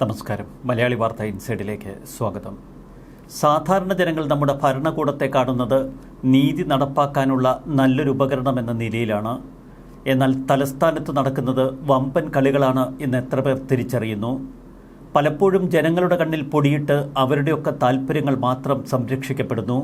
നമസ്കാരം. മലയാളി വാർത്ത ഇൻസൈഡിലേക്ക് സ്വാഗതം. സാധാരണ ജനങ്ങൾ നമ്മുടെ ഭരണകൂടത്തെ കാണുന്നത് നീതി നടപ്പാക്കാനുള്ള നല്ലൊരു ഉപകരണം എന്ന നിലയിലാണ്. എന്നാൽ തലസ്ഥാനത്ത് നടക്കുന്നത് വമ്പൻ കളികളാണ് എന്ന് എത്ര പേർ തിരിച്ചറിയുന്നു. പലപ്പോഴും ജനങ്ങളുടെ കണ്ണിൽ പൊടിയിട്ട് അവരുടെയൊക്കെ താല്പര്യങ്ങൾ മാത്രം സംരക്ഷിക്കപ്പെടുന്നു.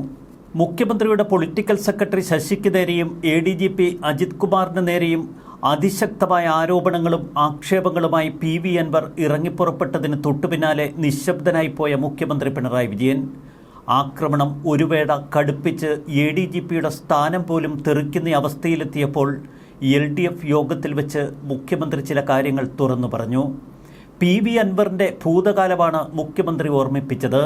മുഖ്യമന്ത്രിയുടെ പൊളിറ്റിക്കൽ സെക്രട്ടറി ശശിക്ക് നേരെയും A D G P Ajith കുമാറിന് നേരെയും അതിശക്തമായ ആരോപണങ്ങളും ആക്ഷേപങ്ങളുമായി പി വി അൻവർ ഇറങ്ങിപ്പുറപ്പെട്ടതിന് തൊട്ടുപിന്നാലെ നിശബ്ദനായി പോയ മുഖ്യമന്ത്രി പിണറായി വിജയൻ. ആക്രമണം ഒരുവേട കടുപ്പിച്ച് എ ഡി ജി പിയുടെ സ്ഥാനം പോലും തെറിക്കുന്ന അവസ്ഥയിലെത്തിയപ്പോൾ എൽ ഡി എഫ് യോഗത്തിൽ വെച്ച് മുഖ്യമന്ത്രി ചില കാര്യങ്ങൾ തുറന്നു പറഞ്ഞു. പി വി അൻവറിന്റെ ഭൂതകാലമാണ് മുഖ്യമന്ത്രി ഓർമ്മിപ്പിച്ചത്.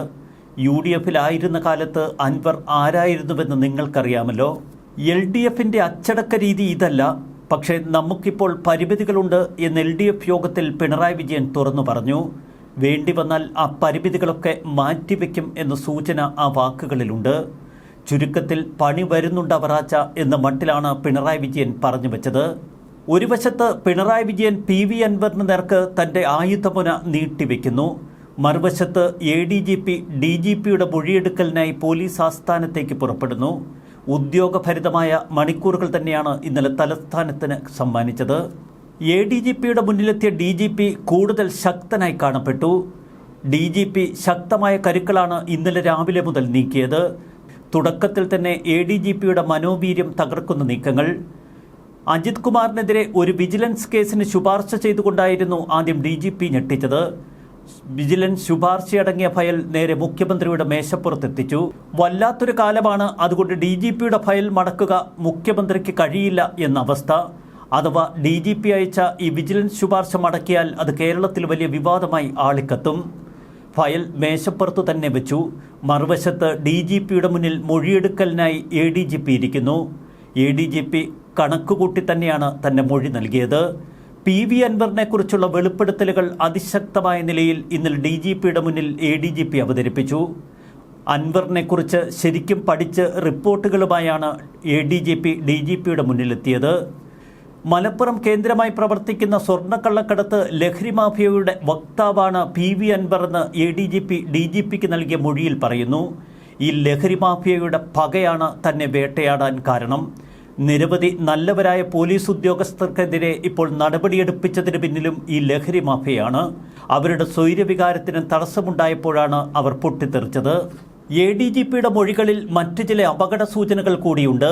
യു ഡി എഫിലായിരുന്ന കാലത്ത് അൻവർ ആരായിരുന്നുവെന്ന് നിങ്ങൾക്കറിയാമല്ലോ? എൽ ഡി എഫിന്റെ അച്ചടക്ക രീതി ഇതല്ല. പക്ഷേ നമുക്കിപ്പോൾ പരിമിതികളുണ്ട് എന്ന് എൽ ഡി എഫ് യോഗത്തിൽ പിണറായി വിജയൻ തുറന്നു പറഞ്ഞു. വേണ്ടി വന്നാൽ ആ പരിമിതികളൊക്കെ മാറ്റിവെക്കും എന്ന സൂചന ആ വാക്കുകളിലുണ്ട്. ചുരുക്കത്തിൽ പണി വരുന്നുണ്ട് അവറാച്ച എന്ന മട്ടിലാണ് പിണറായി വിജയൻ പറഞ്ഞു വെച്ചത്. ഒരു വശത്ത് പിണറായി വിജയൻ പി വി അൻവറിന് നേർക്ക് തന്റെ ആയുധമുന നീട്ടിവെക്കുന്നു. മറുവശത്ത് A D G P D G പിയുടെ മൊഴിയെടുക്കലിനായി പോലീസ് ആസ്ഥാനത്തേക്ക് പുറപ്പെടുന്നു. ഉദ്യോഗഭരിതമായ മണിക്കൂറുകൾ തന്നെയാണ് ഇന്നലെ തലസ്ഥാനത്തിന് സമ്മാനിച്ചത്. എ ഡി ജി പിയുടെ മുന്നിലെത്തിയ ഡി ജി പി കൂടുതൽ ശക്തനായി കാണപ്പെട്ടു. ഡി ജി പി ശക്തമായ കരുക്കളാണ് ഇന്നലെ രാവിലെ മുതൽ നീക്കിയത്. തുടക്കത്തിൽ തന്നെ എ ഡി ജി പിയുടെ മനോവീര്യം തകർക്കുന്ന നീക്കങ്ങൾ. അജിത് കുമാറിനെതിരെ ഒരു വിജിലൻസ് കേസിന് ശുപാർശ ചെയ്തുകൊണ്ടായിരുന്നു ആദ്യം ഡി ജി പി ഞെട്ടിച്ചത്. വിജിലൻസ് ശുപാർശയടങ്ങിയ ഫയൽ നേരെ മുഖ്യമന്ത്രിയുടെ മേശപ്പുറത്തെത്തിച്ചു. വല്ലാത്തൊരു കാലമാണ് അതുകൊണ്ട് ഡി ജി പിയുടെ ഫയൽ മടക്കുക മുഖ്യമന്ത്രിക്ക് കഴിയില്ല എന്ന അവസ്ഥ. അഥവാ ഡി ജി പി അയച്ച ഈ വിജിലൻസ് ശുപാർശ മടക്കിയാൽ അത് കേരളത്തിൽ വലിയ വിവാദമായി ആളിക്കത്തും. ഫയൽ മേശപ്പുറത്ത് തന്നെ വെച്ചു. മറുവശത്ത് ഡി ജി പിയുടെ മുന്നിൽ മൊഴിയെടുക്കലിനായി എ ഡി ജി പി ഇരിക്കുന്നു. എ ഡി ജി പി കണക്കുകൂട്ടി തന്നെയാണ് തന്റെ മൊഴി നൽകിയത്. പി വി അൻവറിനെ കുറിച്ചുള്ള വെളിപ്പെടുത്തലുകൾ അതിശക്തമായ നിലയിൽ ഇന്നലെ ഡി ജി പിയുടെ മുന്നിൽ എ ഡി ജി പി അവതരിപ്പിച്ചു. അൻവറിനെ കുറിച്ച് ശരിക്കും പഠിച്ച് റിപ്പോർട്ടുകളുമായാണ് A D G P D G പിയുടെ മുന്നിലെത്തിയത്. മലപ്പുറം കേന്ദ്രമായി പ്രവർത്തിക്കുന്ന സ്വർണക്കള്ളക്കടത്ത് ലഹരി മാഫിയയുടെ വക്താവാണ് പി വി അൻവർ എന്ന് A D G P D G പിക്ക് നൽകിയ മൊഴിയിൽ പറയുന്നു. ഈ ലഹരി മാഫിയയുടെ പകയാണ് തന്നെ വേട്ടയാടാൻ കാരണം. നിരവധി നല്ലവരായ പോലീസ് ഉദ്യോഗസ്ഥർക്കെതിരെ ഇപ്പോൾ നടപടിയെടുപ്പിച്ചതിന് പിന്നിലും ഈ ലഹരി മാഫിയാണ് അവരുടെ സ്വൈര്യവികാരത്തിന് തടസ്സമുണ്ടായപ്പോഴാണ് അവർ പൊട്ടിത്തെറിച്ചത്. എ ഡി ജി പിയുടെ മൊഴികളിൽ മറ്റു ചില അപകട സൂചനകൾ കൂടിയുണ്ട്.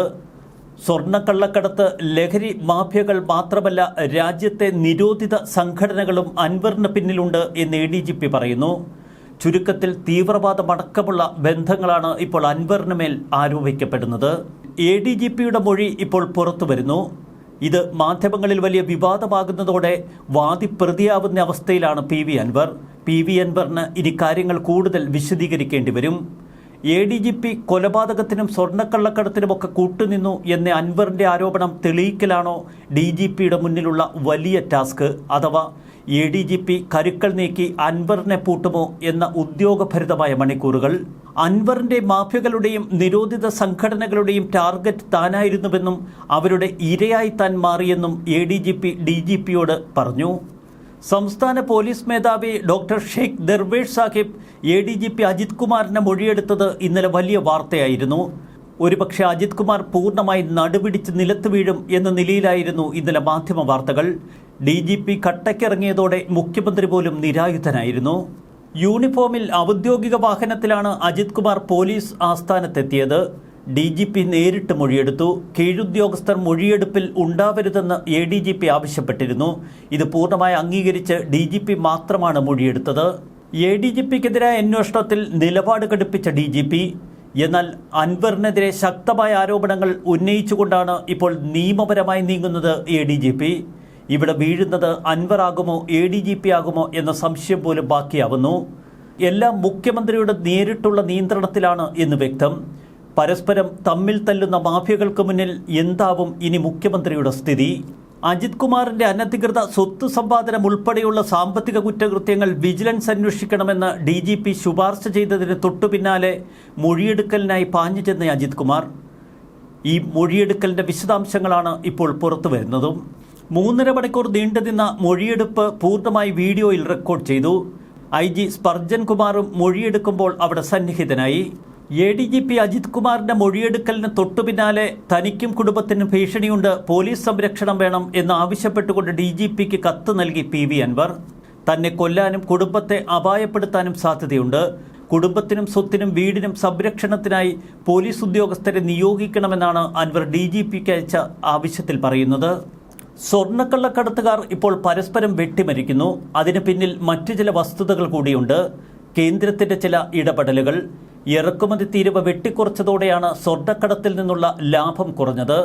സ്വർണക്കള്ളക്കടത്ത് ലഹരി മാഫിയകൾ മാത്രമല്ല രാജ്യത്തെ നിരോധിത സംഘടനകളും അൻവറിന് പിന്നിലുണ്ട് എന്ന് എ ഡി ജി പി പറയുന്നു. ചുരുക്കത്തിൽ തീവ്രവാദമടക്കമുള്ള ബന്ധങ്ങളാണ് ഇപ്പോൾ അൻവറിന് മേൽ ആരോപിക്കപ്പെടുന്നത്. എ ഡി ജി പിയുടെ മൊഴി ഇപ്പോൾ പുറത്തു വരുന്നു. ഇത് മാധ്യമങ്ങളിൽ വലിയ വിവാദമാകുന്നതോടെ വാദി പ്രതിയാവുന്ന അവസ്ഥയിലാണ് P V Anvar P V അൻവറിന് ഇനി കാര്യങ്ങൾ കൂടുതൽ വിശദീകരിക്കേണ്ടി വരും. എ ഡി ജി പി കൊലപാതകത്തിനും സ്വർണക്കള്ളക്കടത്തിനുമൊക്കെ കൂട്ടുനിന്നു എന്ന അൻവറിന്റെ ആരോപണം തെളിയിക്കലാണോ ഡി ജി പിയുടെ മുന്നിലുള്ള വലിയ ടാസ്ക്? അഥവാ എ ഡി ജി പി കരുക്കൾ നീക്കി അൻവറിനെ പൂട്ടുമോ എന്ന ഉദ്യോഗഭരിതമായ മണിക്കൂറുകൾ അൻവറിന്റെ മാഫിയകളുടെയും നിരോധിത സംഘടനകളുടെയും ടാർഗറ്റ് താനായിരുന്നുവെന്നും അവരുടെ ഇരയായി താൻ മാറിയെന്നും A D G P D G പിയോട് പറഞ്ഞു. സംസ്ഥാന പോലീസ് മേധാവി doctor Sheikh Darvesh Sahib A D G P Ajith കുമാറിനെ മൊഴിയെടുത്തത് ഇന്നലെ വലിയ വാർത്തയായിരുന്നു. ഒരുപക്ഷെ അജിത് കുമാർ പൂർണമായി നടുപിടിച്ച് നിലത്ത് വീഴും എന്ന നിലയിലായിരുന്നു ഇന്നലെ മാധ്യമ വാർത്തകൾ. ഡി ജി പി കട്ടയ്ക്കിറങ്ങിയതോടെ മുഖ്യമന്ത്രി പോലും നിരായുധനായിരുന്നു. യൂണിഫോമിൽ ഔദ്യോഗിക വാഹനത്തിലാണ് അജിത് കുമാർ പോലീസ് ആസ്ഥാനത്തെത്തിയത്. ഡി ജി പി നേരിട്ട് മൊഴിയെടുത്തു. കീഴുദ്യോഗസ്ഥർ മൊഴിയെടുപ്പിൽ ഉണ്ടാവരുതെന്ന് എ ഡി ജി പി ആവശ്യപ്പെട്ടിരുന്നു. ഇത് പൂർണമായി അംഗീകരിച്ച് ഡി ജി പി മാത്രമാണ് മൊഴിയെടുത്തത്. എ ഡി ജി പിക്കെതിരായ അന്വേഷണത്തിൽ നിലപാട് ഘടിപ്പിച്ച ഡി ജി പി. എന്നാൽ അൻവറിനെതിരെ ശക്തമായ ആരോപണങ്ങൾ ഉന്നയിച്ചുകൊണ്ടാണ് ഇപ്പോൾ നിയമപരമായി നീങ്ങുന്നത് എ ഡി ജി പി ഇവിടെ വീഴുന്നത് അൻവർ ആകുമോ എ ഡി ജി പി ആകുമോ എന്ന സംശയം പോലും ബാക്കിയാവുന്നു. എല്ലാം മുഖ്യമന്ത്രിയുടെ നേരിട്ടുള്ള നിയന്ത്രണത്തിലാണ് എന്ന് വ്യക്തം. പരസ്പരം തമ്മിൽ തല്ലുന്ന മാഫിയകൾക്ക് മുന്നിൽ എന്താവും ഇനി മുഖ്യമന്ത്രിയുടെ സ്ഥിതി? അജിത് കുമാറിന്റെ അനധികൃത സ്വത്ത് സമ്പാദനം ഉൾപ്പെടെയുള്ള സാമ്പത്തിക കുറ്റകൃത്യങ്ങൾ വിജിലൻസ് അന്വേഷിക്കണമെന്ന് ഡി ജി പി ശുപാർശ ചെയ്തതിന് തൊട്ടുപിന്നാലെ മൊഴിയെടുക്കലിനായി പാഞ്ഞു ചെന്ന അജിത് കുമാർ. ഈ മൊഴിയെടുക്കലിന്റെ വിശദാംശങ്ങളാണ് ഇപ്പോൾ പുറത്തു വരുന്നതും. മൂന്നര മണിക്കൂർ നീണ്ടുനിന്ന മൊഴിയെടുപ്പ് പൂർണമായി വീഡിയോയിൽ റെക്കോർഡ് ചെയ്തു. ഐ ജി സ്പർജൻ കുമാറും മൊഴിയെടുക്കുമ്പോൾ അവിടെ സന്നിഹിതനായി. A D G P Ajith കുമാറിന്റെ മൊഴിയെടുക്കലിന് തൊട്ടുപിന്നാലെ തനിക്കും കുടുംബത്തിനും ഭീഷണിയുണ്ട്. പോലീസ് സംരക്ഷണം വേണം എന്ന് ആവശ്യപ്പെട്ടുകൊണ്ട് ഡി ജി പിക്ക് കത്ത് നൽകി പി വി അൻവർ. തന്നെ കൊല്ലാനും കുടുംബത്തെ അപായപ്പെടുത്താനും സാധ്യതയുണ്ട്. കുടുംബത്തിനും സ്വത്തിനും വീടിനും സംരക്ഷണത്തിനായി പോലീസ് ഉദ്യോഗസ്ഥരെ നിയോഗിക്കണമെന്നാണ് അൻവർ ഡി ജി പിക്ക് അയച്ച ആവശ്യത്തിൽ പറയുന്നത്. സ്വർണക്കള്ളക്കടത്തുകാർ ഇപ്പോൾ പരസ്പരം വെട്ടിമരിക്കുന്നു. അതിന് പിന്നിൽ മറ്റു ചില വസ്തുതകൾ കൂടിയുണ്ട്. കേന്ദ്രത്തിന്റെ ചില ഇടപെടലുകൾ. ഇറക്കുമതി തീരുവ വെട്ടിക്കുറച്ചതോടെയാണ് സ്വർണക്കടത്തിൽ നിന്നുള്ള ലാഭം കുറഞ്ഞത്.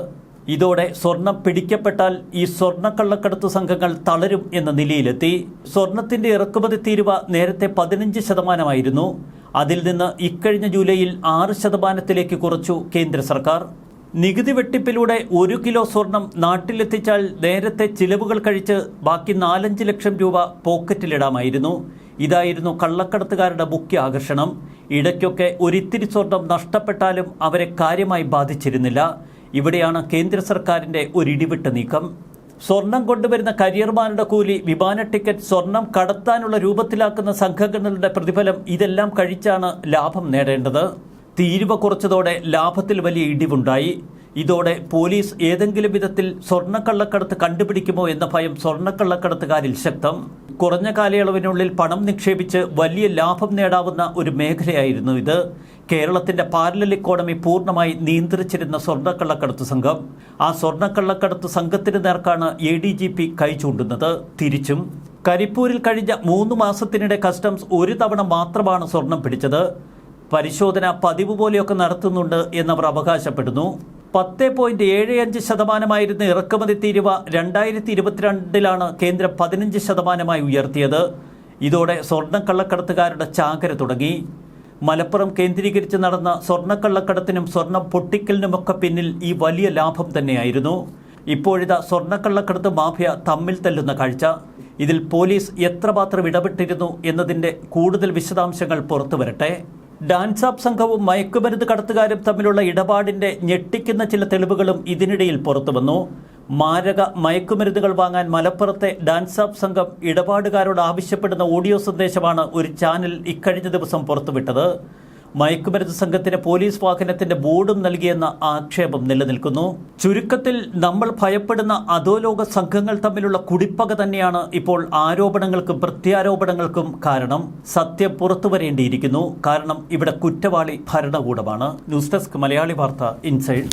ഇതോടെ സ്വർണം പിടിക്കപ്പെട്ടാൽ ഈ സ്വർണക്കള്ളക്കടത്ത് സംഘങ്ങൾ തളരും എന്ന നിലയിലെത്തി. സ്വർണത്തിന്റെ ഇറക്കുമതി തീരുവ നേരത്തെ പതിനഞ്ച് ശതമാനമായിരുന്നു. അതിൽ നിന്ന് ഇക്കഴിഞ്ഞ ജൂലൈയിൽ ആറ് ശതമാനത്തിലേക്ക് കുറച്ചു കേന്ദ്ര സർക്കാർ. നികുതി വെട്ടിപ്പിലൂടെ ഒരു കിലോ സ്വർണം നാട്ടിലെത്തിച്ചാൽ നേരത്തെ ചിലവുകൾ കഴിച്ച് ബാക്കി നാലഞ്ച് ലക്ഷം രൂപ പോക്കറ്റിലിടാമായിരുന്നു. ഇതായിരുന്നു കള്ളക്കടത്തുകാരുടെ മുഖ്യ ആകർഷണം. ഇടയ്ക്കൊക്കെ ഒരിത്തിരി സ്വർണം നഷ്ടപ്പെട്ടാലും അവരെ കാര്യമായി ബാധിച്ചിരുന്നില്ല. ഇവിടെയാണ് കേന്ദ്ര സർക്കാരിന്റെ ഒരിടിവിട്ട നീക്കം. സ്വർണം കൊണ്ടുവരുന്ന കരിയർമാരുടെ കൂലി വിമാന ടിക്കറ്റ് സ്വർണം കടത്താനുള്ള രൂപത്തിലാക്കുന്ന സംഘടനകളുടെ പ്രതിഫലം ഇതെല്ലാം കഴിച്ചാണ് ലാഭം നേടേണ്ടത്. തീരുവ കുറച്ചതോടെ ലാഭത്തിൽ വലിയ ഇടിവുണ്ടായി. ഇതോടെ പോലീസ് ഏതെങ്കിലും വിധത്തിൽ സ്വർണക്കള്ളക്കടത്ത് കണ്ടുപിടിക്കുമോ എന്ന ഭയം സ്വർണക്കള്ളക്കടത്തുകാരിൽ ശക്തം. കുറഞ്ഞ കാലയളവിനുള്ളിൽ പണം നിക്ഷേപിച്ച് വലിയ ലാഭം നേടാവുന്ന ഒരു മേഖലയായിരുന്നു ഇത്. കേരളത്തിന്റെ പാരലൽ ഇക്കോണമി പൂർണമായി നിയന്ത്രിച്ചിരുന്ന സ്വർണക്കള്ളക്കടത്ത് സംഘം. ആ സ്വർണക്കള്ളക്കടത്ത് സംഘത്തിന് നേർക്കാണ് എ ഡി ജി പി കൈ ചൂണ്ടുന്നത്. തിരിച്ചും കരിപ്പൂരിൽ കഴിഞ്ഞ മൂന്ന് മാസത്തിനിടെ കസ്റ്റംസ് ഒരു തവണ മാത്രമാണ് സ്വർണം പിടിച്ചത്. പരിശോധന പതിവ് പോലെയൊക്കെ നടത്തുന്നുണ്ട് എന്നവർ അവകാശപ്പെടുന്നു. പത്ത് പോയിന്റ് ഏഴ് അഞ്ച് ശതമാനമായിരുന്ന ഇറക്കുമതി തീരുവ രണ്ടായിരത്തി ഇരുപത്തിരണ്ടിലാണ് കേന്ദ്രം പതിനഞ്ച് ശതമാനമായി ഉയർത്തിയത്. ഇതോടെ സ്വർണക്കള്ളക്കടത്തുകാരുടെ ചാകര തുടങ്ങി. മലപ്പുറം കേന്ദ്രീകരിച്ച് നടന്ന സ്വർണക്കള്ളക്കടത്തിനും സ്വർണം പൊട്ടിക്കലിനുമൊക്കെ പിന്നിൽ ഈ വലിയ ലാഭം തന്നെയായിരുന്നു. ഇപ്പോഴിതാ സ്വർണക്കള്ളക്കടത്ത് മാഫിയ തമ്മിൽ തല്ലുന്ന കാഴ്ച. ഇതിൽ പോലീസ് എത്രമാത്രം ഇടപെട്ടിരുന്നു എന്നതിന്റെ കൂടുതൽ വിശദാംശങ്ങൾ പുറത്തുവരട്ടെ. ഡാൻസ് ആപ്പ് സംഘവും മയക്കുമരുന്ന് കടത്തുകാരും തമ്മിലുള്ള ഇടപാടിന്റെ ഞെട്ടിക്കുന്ന ചില തെളിവുകളും ഇതിനിടയിൽ പുറത്തുവന്നു. മാരക മയക്കുമരുന്നുകൾ വാങ്ങാൻ മലപ്പുറത്തെ ഡാൻസ് ആപ്പ് സംഘം ഇടപാടുകാരോട് ആവശ്യപ്പെടുന്ന ഓഡിയോ സന്ദേശമാണ് ഒരു ചാനൽ ഇക്കഴിഞ്ഞ ദിവസം പുറത്തുവിട്ടത്. മയക്കുമരുന്ന് സംഘത്തിന് പോലീസ് വാഹനത്തിന്റെ ബോർഡും നൽകിയെന്ന ആക്ഷേപം നിലനിൽക്കുന്നു. ചുരുക്കത്തിൽ നമ്മൾ ഭയപ്പെടുന്ന അധോലോക സംഘങ്ങൾ തമ്മിലുള്ള കുടിപ്പക തന്നെയാണ് ഇപ്പോൾ ആരോപണങ്ങൾക്കും പ്രത്യാരോപണങ്ങൾക്കും കാരണം. സത്യം പുറത്തു കാരണം ഇവിടെ കുറ്റവാളി ഭരണകൂടമാണ്. ന്യൂസ് ഡെസ്ക് മലയാളി വാർത്ത ഇൻസൈഡ്.